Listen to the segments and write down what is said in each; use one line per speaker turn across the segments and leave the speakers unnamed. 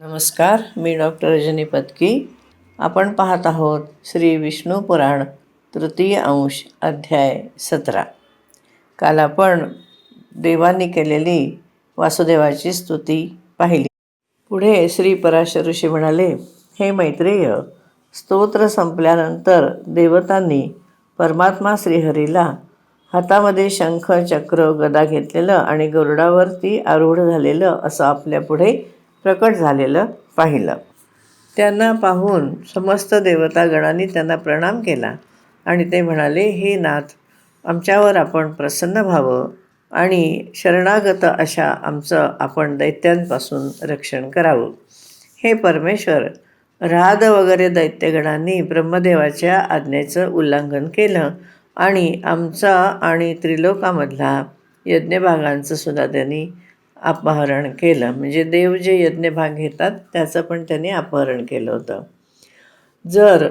नमस्कार मी डॉक्टर रजनी पत्की आपण पाहत आहोत श्री विष्णू पुराण तृतीय अंश अध्याय सतरा. काल आपण देवांनी केलेली वासुदेवाची स्तुती पाहिली. पुढे श्री पराशर ऋषी म्हणाले हे मैत्रेय स्तोत्र संपल्यानंतर देवतांनी परमात्मा श्रीहरीला हातामध्ये शंख चक्र गदा घेतलेलं आणि गरुडावरती आरूढ झालेलं असं आपल्यापुढे प्रकट झालेलं पाहिलं. त्यांना पाहून समस्त देवतागणांनी त्यांना प्रणाम केला आणि ते म्हणाले हे नाथ आमच्यावर आपण प्रसन्न व्हावं आणि शरणागत अशा आमचं आपण दैत्यांपासून रक्षण करावं. हे परमेश्वर राध वगैरे दैत्यगणांनी ब्रह्मदेवाच्या आज्ञेचं उल्लंघन केलं आणि आमचा आणि त्रिलोकामधला यज्ञभागांचं सुद्धा त्यांनी अपहरण केलं. म्हणजे देव जे यज्ञभाग घेतात त्याचं पण त्यांनी अपहरण केलं होतं. जर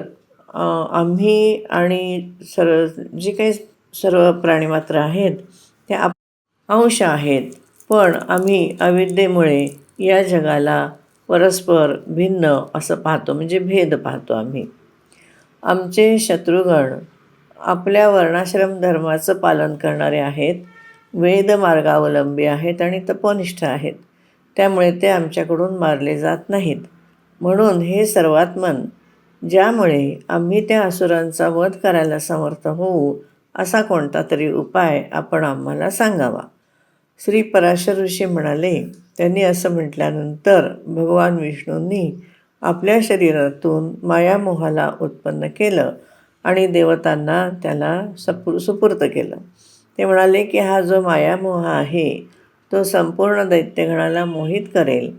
आम्ही आणि सर्व जी काही सर्व प्राणीमात्र आहेत ते आप अंश आहेत पण आम्ही अविद्येमुळे या जगाला परस्पर भिन्न असं पाहतो म्हणजे भेद पाहतो आम्ही. आमचे शत्रुगण आपल्या वर्णाश्रम धर्माचं पालन करणारे आहेत वेदमार्गावलंबी आहेत आणि तपोनिष्ठ आहेत. त्यामुळे ते आमच्याकडून मारले जात नाहीत. म्हणून हे सर्वात मन ज्यामुळे आम्ही त्या असुरांचा वध करायला समर्थ होऊ असा कोणता तरी उपाय आपण आम्हाला सांगावा. श्री पराशर ऋषी म्हणाले त्यांनी असं म्हटल्यानंतर भगवान विष्णूंनी आपल्या शरीरातून मायामोहाला उत्पन्न केलं आणि देवतांना त्याला सपु सुपूर्त केलं. ते म्हणाले की हा जो मायामोह आहे तो संपूर्ण दैत्यगणाला मोहित करेल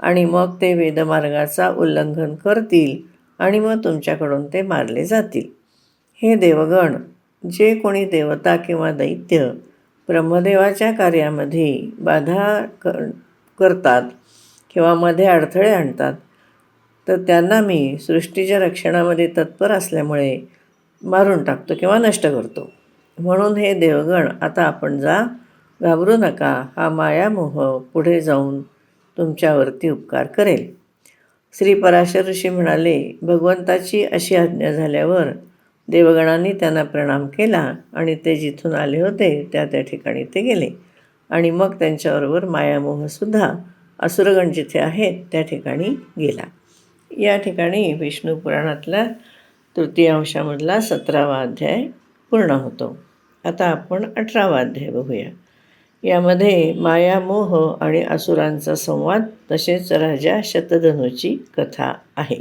आणि मग ते वेदमार्गाचा उल्लंघन करतील आणि मग तुमच्याकडून ते मारले जातील. हे देवगण जे कोणी देवता किंवा दैत्य ब्रह्मदेवाच्या कार्यामध्ये बाधा कर करतात किंवा मध्ये अडथळे आणतात तर त्यांना मी सृष्टीच्या रक्षणामध्ये तत्पर असल्यामुळे मारून टाकतो किंवा नष्ट करतो. म्हणून हे देवगण आता आपण जा घाबरू नका हा मायामोह पुढे जाऊन तुमच्यावरती उपकार करेल. श्री पराशर ऋषी म्हणाले भगवंताची अशी आज्ञा झाल्यावर देवगणांनी त्यांना प्रणाम केला आणि ते जिथून आले होते त्या त्या ठिकाणी ते गेले. आणि मग त्यांच्याबरोबर मायामोहसुद्धा असुरगण जिथे आहेत त्या ठिकाणी गेला. या ठिकाणी विष्णू पुराणातल्या तृतीयांशामधला सतरावा अध्याय पूर्ण होतो. आता आपण अठरावा अध्याय बघूया. यामध्ये मायामोह आणि असुरांचा संवाद तसेच राजा शतधनूची कथा आहे.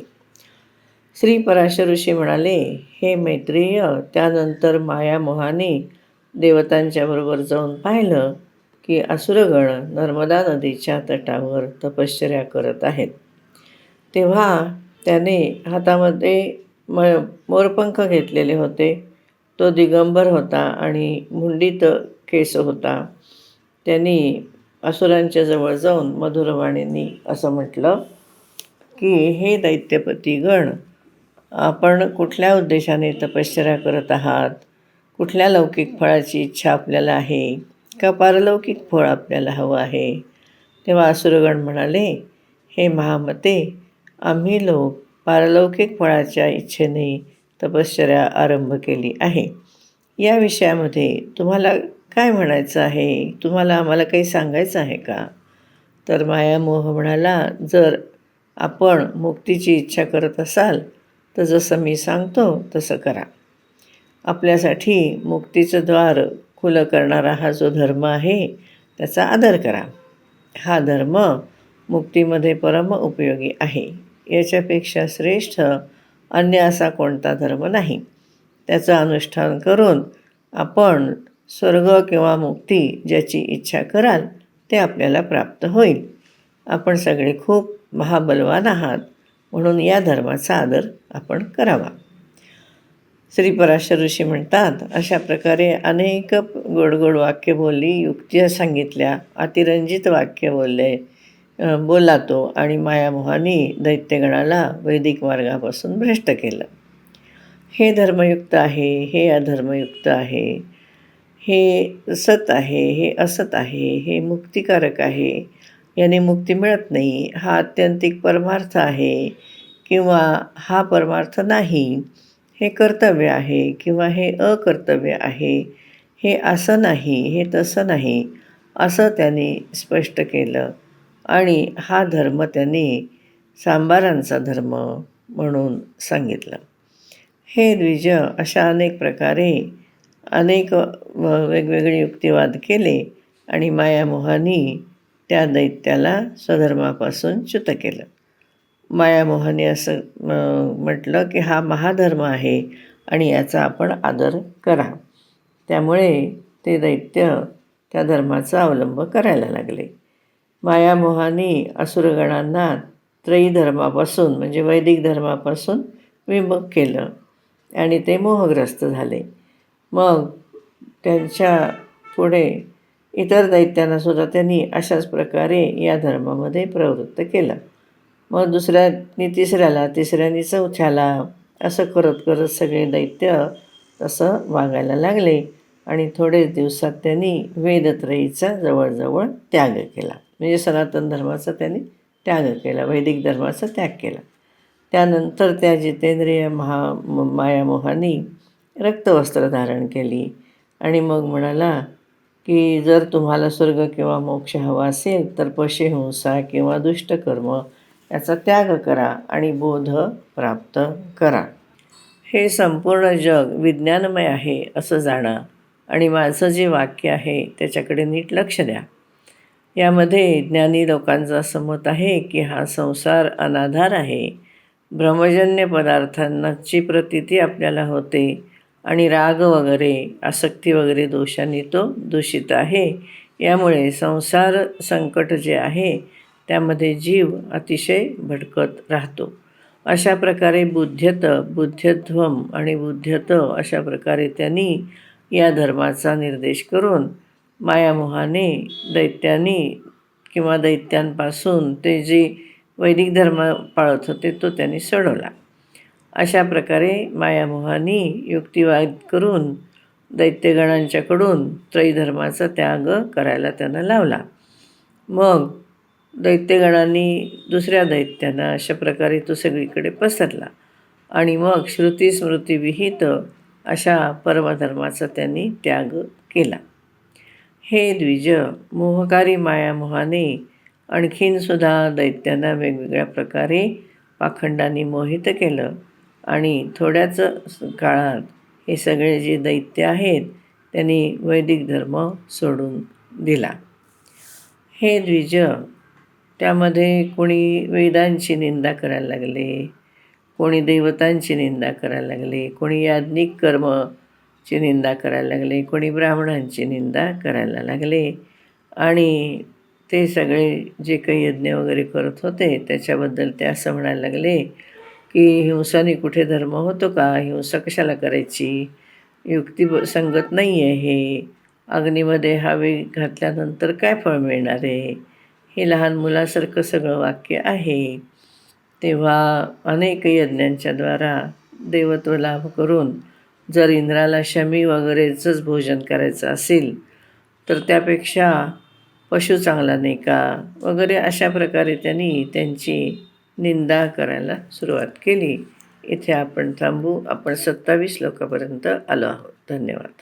श्री पराशर ऋषी म्हणाले हे मैत्रेय त्यानंतर मायामोहाने देवतांच्याबरोबर जाऊन पाहिलं की असुरगण नर्मदा नदीच्या तटावर तपश्चर्या करत आहेत. तेव्हा त्याने हातामध्ये म मोरपंख घेतलेले होते. तो दिगंबर होता आणि मुंडीत केस होता. त्यांनी असुरांच्या जवळ जाऊन मधुरवाणींनी असं म्हटलं की हे दैत्यपती गण आपण कुठल्या उद्देशाने तपश्चर्या करत आहात? कुठल्या लौकिक फळाची इच्छा आपल्याला आहे? का पारलौकिक फळ आपल्याला हवं आहे? तेव्हा असुरगण म्हणाले हे महामते आम्ही लोक पारलौकिक फळाच्या इच्छेने तपश्चर्या आरंभ केली आहे. या विषयामध्ये तुम्हाला काय म्हणायचं आहे? तुम्हाला आम्हाला काही सांगायचं आहे का? तर मायामोह म्हणाला जर आपण मुक्तीची इच्छा करत असाल तर जसं मी सांगतो तसं करा. आपल्यासाठी मुक्तीचं द्वार खुलं करणारा हा जो धर्म आहे त्याचा आदर करा. हा धर्म मुक्तीमध्ये परम उपयोगी आहे. याच्यापेक्षा श्रेष्ठ अन्य असा कोणता धर्म नाही. त्याचं अनुष्ठान करून आपण स्वर्ग किंवा मुक्ती ज्याची इच्छा कराल ते आपल्याला प्राप्त होईल. आपण सगळे खूप महाबलवान आहात म्हणून या धर्माचा आदर आपण करावा. श्री पराशर ऋषी म्हणतात अशा प्रकारे अनेक गोड गोड वाक्य बोलली युक्त्या सांगितल्या अतिरंजित वाक्य बोलले बोलातो आणि मायामोहाने दैत्यगणाला वैदिक मार्गापासून भ्रष्ट केलं. हे धर्मयुक्त आहे हे अधर्मयुक्त आहे हे सत आहे हे असत आहे हे मुक्तिकारक आहे याने मुक्ती मिळत नाही हा आत्यंतिक परमार्थ आहे किंवा हा परमार्थ नाही हे कर्तव्य आहे किंवा हे अकर्तव्य आहे हे असं नाही हे तसं नाही असं त्याने स्पष्ट केलं. आणि हा धर्म त्यांनी सांबारांचा धर्म म्हणून सांगितलं. हे द्विज अशा अनेक प्रकारे अनेक वेगवेगळे युक्तिवाद केले आणि मायामोहानी त्या दैत्याला स्वधर्मापासून च्युत केलं. मायामोहाने असं म्हटलं की हा महाधर्म आहे आणि याचा आपण आदर करा. त्यामुळे ते दैत्य त्या धर्माचा अवलंब करायला लागले. मायामोहाने असुरगणांना त्रयी धर्मापासून म्हणजे वैदिक धर्मापासून विमुख केलं. आणि ते मोहग्रस्त झाले. मग त्यांच्या पुढे इतर दैत्यांनासुद्धा त्यांनी अशाच प्रकारे या धर्मामध्ये प्रवृत्त केलं. मग दुसऱ्यानी तिसऱ्याला तिसऱ्यानी चौथ्याला असं करत करत सगळे दैत्य तसं वागायला लागले आणि थोडेच दिवसात त्यांनी वेदत्रयीचा जवळजवळ त्याग केला. म्हणजे सनातन धर्माचा त्यांनी त्याग केला वैदिक धर्माचा त्याग केला. त्यानंतर त्या जितेंद्रिय महा मायामोहानी रक्तवस्त्र धारण केली आणि मग म्हणाला की जर तुम्हाला स्वर्ग किंवा मोक्ष हवा असेल तर पशुहिंसा किंवा दुष्टकर्म याचा त्याग करा आणि बोध प्राप्त करा. हे संपूर्ण जग विज्ञानमय आहे असं जाणा आणि माझं जे वाक्य आहे त्याच्याकडे नीट लक्ष द्या. यामध्ये ज्ञानी लोकांचं असं मत आहे की हा संसार अनाधार आहे. भ्रमजन्य पदार्थांनाची प्रतीती आपल्याला होते आणि राग वगैरे आसक्ती वगैरे दोषांनी तो दूषित आहे. यामुळे संसार संकट जे आहे त्यामध्ये जीव अतिशय भटकत राहतो. अशा प्रकारे बुद्ध्यत बुद्ध्यध्वम आणि बुद्ध्यत अशा प्रकारे त्यांनी या धर्माचा निर्देश करून मायामोहाने दैत्यांनी किंवा दैत्यांपासून ते जे वैदिक धर्म पाळत होते तो त्यांनी सोडवला. अशा प्रकारे मायामोहानी युक्तिवाद करून दैत्यगणांच्याकडून त्रयधर्माचा त्याग करायला त्यांना लावला. मग दैत्यगणांनी दुसऱ्या दैत्यांना अशा प्रकारे तो सगळीकडे पसरला आणि मग श्रुती स्मृतीविहित अशा परमधर्माचा त्यांनी त्याग केला. हे द्विज मोहकारी मायामोहाने आणखीनसुद्धा दैत्यांना वेगवेगळ्या प्रकारे पाखंडांनी मोहित केलं. आणि थोड्याच काळात हे सगळे जे दैत्य आहेत त्यांनी वैदिक धर्म सोडून दिला. हे द्विज त्यामध्ये कोणी वेदांची निंदा करायला लागले कोणी देवतांची निंदा करायला लागले कोणी याज्ञिक कर्म ची निंदा करायला लागले कोणी ब्राह्मणांची निंदा करायला लागले. आणि ते सगळे जे काही यज्ञ वगैरे करत होते त्याच्याबद्दल ते असं म्हणायला लागले की हिंसाने कुठे धर्म होतो का? हिंसा कशाला करायची? युक्ती संगत नाही आहे हे. अग्नीमध्ये हवे घातल्यानंतर काय फळ मिळणार आहे? हे लहान मुलासारखं सगळं वाक्य आहे. तेव्हा अनेक यज्ञांच्याद्वारा देवत्व लाभ करून जर इंद्राला शमी वगैरेचंच भोजन करायचं असेल तर त्यापेक्षा पशु चांगला नाही का? वगैरे अशा प्रकारे त्यांनी त्यांची निंदा करायला सुरुवात केली. इथे आपण थांबू. आपण सत्तावीस लोकांपर्यंत आलो आहोत. धन्यवाद.